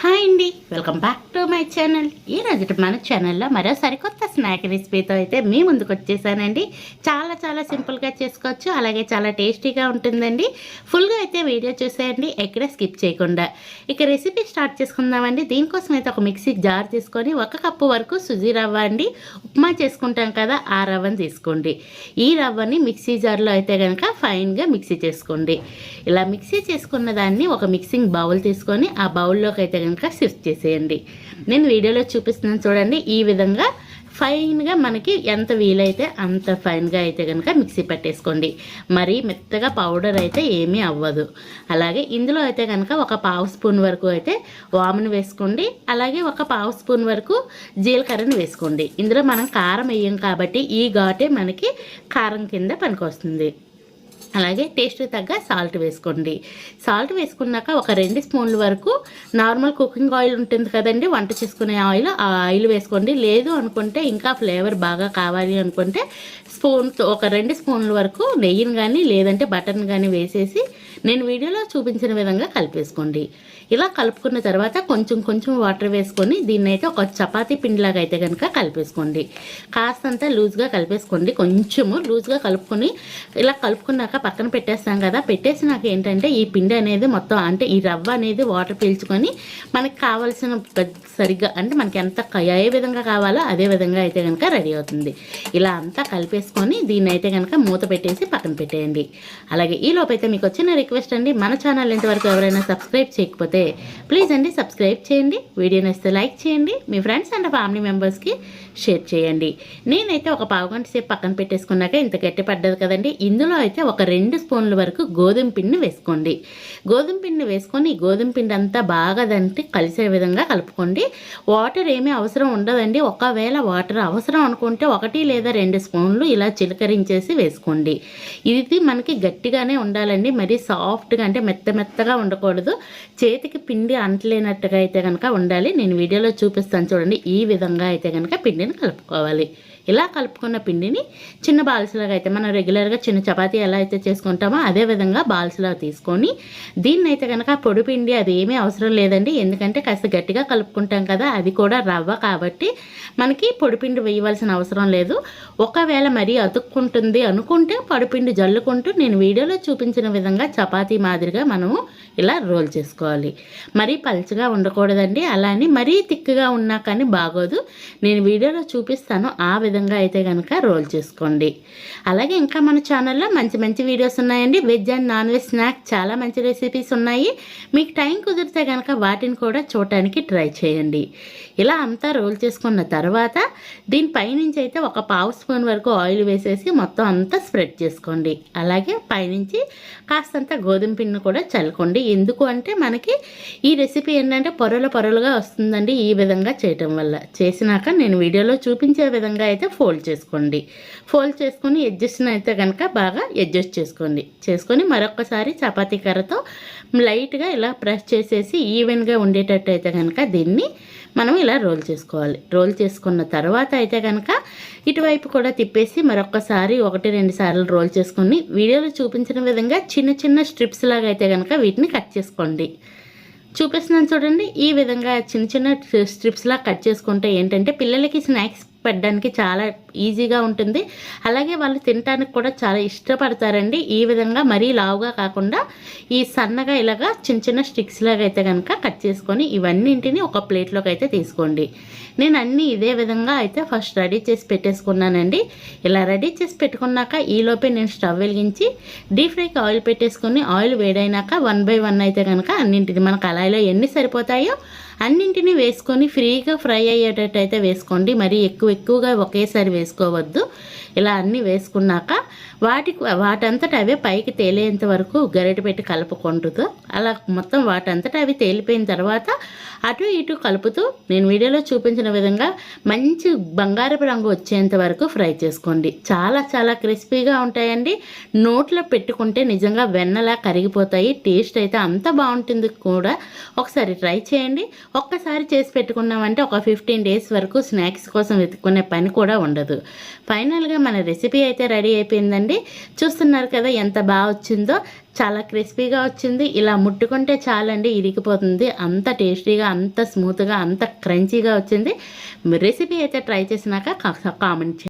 Hi అండి. Welcome back to my channel. ఈ రోజు మన ఛానల్లో మరో సరికొత్త స్నాక్ రెసిపీతో అయితే మీ ముందుకు వచ్చేసానండి. చాలా చాలా సింపుల్గా చేసుకోవచ్చు. అలాగే చాలా టేస్టీగా ఉంటుందండి. ఫుల్గా అయితే వీడియో చూసేయండి. ఎక్కడ స్కిప్ చేయకుండా. ఇక రెసిపీ స్టార్ట్ చేసుకుందామండి. దీనికోసం అయితే ఒక మిక్సీ జార్ తీసుకొని ఒక కప్పు వరకు సుజీ రవ్వ అండి. ఉప్మా చేసుకుంటాం కదా ఆ రవ్వని తీసుకోండి. ఈ రవ్వని మిక్సీ జార్లో అయితే కనుక ఫైన్గా మిక్సీ చేసుకోండి. ఇలా మిక్సీ చేసుకున్న దాన్ని ఒక మిక్సింగ్ బౌల్ తీసుకొని ఆ బౌల్లోకి అయితే కనుక షిఫ్ట్ చేసేయండి. నేను వీడియోలో చూపిస్తున్నాను చూడండి ఈ విధంగా ఫైన్గా మనకి ఎంత వీలైతే అంత ఫైన్గా అయితే కనుక మిక్సీ పట్టేసుకోండి. మరీ మెత్తగా పౌడర్ అయితే ఏమీ అవ్వదు. అలాగే ఇందులో అయితే కనుక ఒక పావు స్పూన్ వరకు అయితే వామును వేసుకోండి. అలాగే ఒక పావు స్పూన్ వరకు జీలకర్రను వేసుకోండి. ఇందులో మనం కారం వేయం కాబట్టి ఈ ఘాటే మనకి కారం కింద పనికొస్తుంది. అలాగే టేస్ట్ తగ్గ సాల్ట్ వేసుకోండి. సాల్ట్ వేసుకున్నాక ఒక రెండు స్పూన్ల వరకు నార్మల్ కుకింగ్ ఆయిల్ ఉంటుంది కదండి వంట చేసుకునే ఆయిల్ ఆ ఆయిల్ వేసుకోండి. లేదు అనుకుంటే ఇంకా ఫ్లేవర్ బాగా కావాలి అనుకుంటే స్పూన్ ఒక రెండు స్పూన్ల వరకు నెయ్యిని కానీ లేదంటే బటర్ని కానీ వేసేసి నేను వీడియోలో చూపించిన విధంగా కలిపేసుకోండి. ఇలా కలుపుకున్న తర్వాత కొంచెం కొంచెం వాటర్ వేసుకొని దీన్ని అయితే ఒక చపాతీ పిండిలాగా అయితే కనుక కలిపేసుకోండి. కాస్తంత లూజ్గా కలిపేసుకోండి. కొంచెము లూజ్గా కలుపుకొని ఇలా కలుపుకున్నాక పక్కన పెట్టేస్తాం కదా. పెట్టేసినాక ఏంటంటే ఈ పిండి అనేది మొత్తం అంటే ఈ రవ్వ అనేది వాటర్ పీల్చుకొని మనకి కావాల్సిన సరిగ్గా అంటే మనకి ఎంత ఏ విధంగా కావాలో అదే విధంగా అయితే కనుక రెడీ అవుతుంది. ఇలా అంతా కలిపేసుకొని దీన్ని అయితే కనుక మూత పెట్టేసి పక్కన పెట్టేయండి. అలాగే ఈ లోపైతే మీకు వచ్చిన రిక్వెస్ట్ అండి. మన ఛానల్ ఇంతవరకు ఎవరైనా సబ్స్క్రైబ్ చేయకపోతే ప్లీజ్ అండి సబ్స్క్రైబ్ చేయండి. వీడియో నచ్చితే లైక్ చేయండి. మీ ఫ్రెండ్స్ అండ్ ఫ్యామిలీ మెంబర్స్కి షేర్ చేయండి. నేనైతే ఒక పావు గంట సేపు పక్కన పెట్టేసుకున్నాక ఇంత గట్టి పడ్డది కదండి. ఇందులో అయితే ఒక రెండు స్పూన్ల వరకు గోధుమ పిండిని వేసుకోండి. గోధుమ పిండిని వేసుకొని గోధుమ పిండి అంతా బాగా దంటి కలిసే విధంగా కలుపుకోండి. వాటర్ ఏమీ అవసరం ఉండదండి. ఒకవేళ వాటర్ అవసరం అనుకుంటే ఒకటి లేదా రెండు స్పూన్లు ఇలా చిలకరించేసి వేసుకోండి. ఇది మనకి గట్టిగానే ఉండాలండి. మరి సాఫ్ట్గా అంటే మెత్త మెత్తగా ఉండకూడదు. చేతికి పిండి అంటలేనట్టుగా అయితే కనుక ఉండాలి. నేను వీడియోలో చూపిస్తాను చూడండి. ఈ విధంగా అయితే కనుక పిండిని కలుపుకోవాలి. ఇలా కలుపుకున్న పిండిని చిన్న బాల్స్లాగా అయితే మనం రెగ్యులర్గా చిన్న చపాతీ ఎలా అయితే చేసుకుంటామో అదే విధంగా బాల్స్లాగా తీసుకొని దీన్ని అయితే కనుక పొడి పిండి అది ఏమీ అవసరం లేదండి. ఎందుకంటే కాస్త గట్టిగా కలుపుకుంటాం కదా అది కూడా రవ్వ కాబట్టి మనకి పొడిపిండి వేయవలసిన అవసరం లేదు. ఒకవేళ మరీ అతుక్కుంటుంది అనుకుంటే పొడిపిండి జల్లుకుంటూ నేను వీడియోలో చూపించిన విధంగా చపాతీ మాదిరిగా మనము ఇలా రోల్ చేసుకోవాలి. మరీ పలుచగా ఉండకూడదండి. అలానే మరీ తిక్కుగా ఉన్నా కానీ బాగోదు. నేను వీడియోలో చూపిస్తాను ఆ విధంగా విధంగా అయితే కనుక రోల్ చేసుకోండి. అలాగే ఇంకా మన ఛానల్లో మంచి మంచి వీడియోస్ ఉన్నాయండి. Veg and non veg snack చాలా మంచి రెసిపీస్ ఉన్నాయి. మీకు టైం కుదిరితే కనుక వాటిని కూడా చూడటానికి ట్రై చేయండి. ఇలా అంతా రోల్ చేసుకున్న తర్వాత దీని పైనుంచి అయితే ఒక పావు స్పూన్ వరకు ఆయిల్ వేసేసి మొత్తం అంతా స్ప్రెడ్ చేసుకోండి. అలాగే పైనుంచి కాస్తంత గోధుమ పిండిని కూడా చల్లుకోండి. ఎందుకు అంటే మనకి ఈ రెసిపీ ఏంటంటే పొరలు పొరలుగా వస్తుందండి ఈ విధంగా చేయటం వల్ల. చేసినాక నేను వీడియోలో చూపించే విధంగా అయితే ఫోల్డ్ చేసుకోండి. ఫోల్డ్ చేసుకొని ఎడ్జస్ట్ని అయితే కనుక బాగా అడ్జస్ట్ చేసుకోండి. చేసుకొని మరొకసారి చపాతీ కర్రతో లైట్గా ఇలా ప్రెస్ చేసేసి ఈవెన్గా ఉండేటట్టు అయితే కనుక దీన్ని మనం ఇలా రోల్ చేసుకోవాలి. రోల్ చేసుకున్న తర్వాత అయితే కనుక ఇటువైపు కూడా తిప్పేసి మరొకసారి ఒకటి రెండు సార్లు రోల్ చేసుకొని వీడియోలో చూపించిన విధంగా చిన్న చిన్న స్ట్రిప్స్ లాగా అయితే కనుక వీటిని కట్ చేసుకోండి. చూపిస్తున్నాను చూడండి. ఈ విధంగా చిన్న చిన్న స్ట్రిప్స్లా కట్ చేసుకుంటే ఏంటంటే పిల్లలకి స్నాక్స్ పెట్టడానికి చాలా ఈజీగా ఉంటుంది. అలాగే వాళ్ళు తినడానికి కూడా చాలా ఇష్టపడతారండి. ఈ విధంగా మరీ లావుగా కాకుండా ఈ సన్నగా ఇలాగా చిన్న చిన్న స్టిక్స్ లాగా అయితే కనుక కట్ చేసుకొని ఇవన్నింటిని ఒక ప్లేట్లోకి అయితే తీసుకోండి. నేను అన్నీ ఇదే విధంగా అయితే ఫస్ట్ రెడీ చేసి పెట్టేసుకున్నానండి. ఇలా రెడీ చేసి పెట్టుకున్నాక ఈలోపే నేను స్టవ్ వెలిగించి డీప్ ఫ్రైకి ఆయిల్ పెట్టేసుకొని ఆయిల్ వేడైనాక వన్ బై వన్ అయితే కనుక అన్నింటిది మన కళాయిలో ఎన్ని సరిపోతాయో అన్నింటినీ వేసుకొని ఫ్రీగా ఫ్రై అయ్యేటట్టు అయితే వేసుకోండి. మరి ఎక్కువ ఎక్కువగా ఒకేసారి వేసుకోవద్దు. ఇలా అన్నీ వేసుకున్నాక వాటికి వాటంతట అవే పైకి తేలేంత వరకు గరిటె పెట్టి కలుపుకుంటూ అలా మొత్తం వాటంతట అవి తేలిపోయిన తర్వాత అటు ఇటు కలుపుతూ నేను వీడియోలో చూపించిన విధంగా మంచి బంగారపు రంగు వచ్చేంత వరకు ఫ్రై చేసుకోండి. చాలా చాలా క్రిస్పీగా ఉంటాయండి. నోట్లో పెట్టుకుంటే నిజంగా వెన్నలా కరిగిపోతాయి. టేస్ట్ అయితే అంత బాగుంటుంది కూడా. ఒకసారి ట్రై చేయండి. ఒక్కసారి చేసి పెట్టుకున్నామంటే ఒక ఫిఫ్టీన్ డేస్ వరకు స్నాక్స్ కోసం వెతుక్కునే పని కూడా ఉండదు. ఫైనల్గా మన రెసిపీ అయితే రెడీ అయిపోయిందండి. చూస్తున్నారు కదా ఎంత బాగా వచ్చిందో. చాలా క్రిస్పీగా వచ్చింది. ఇలా ముట్టుకుంటే చాలండి ఇరిగిపోతుంది. అంత టేస్టీగా అంత స్మూత్గా అంత క్రంచీగా వచ్చింది. రెసిపీ అయితే ట్రై చేసినాక కామెంట్ చేయండి.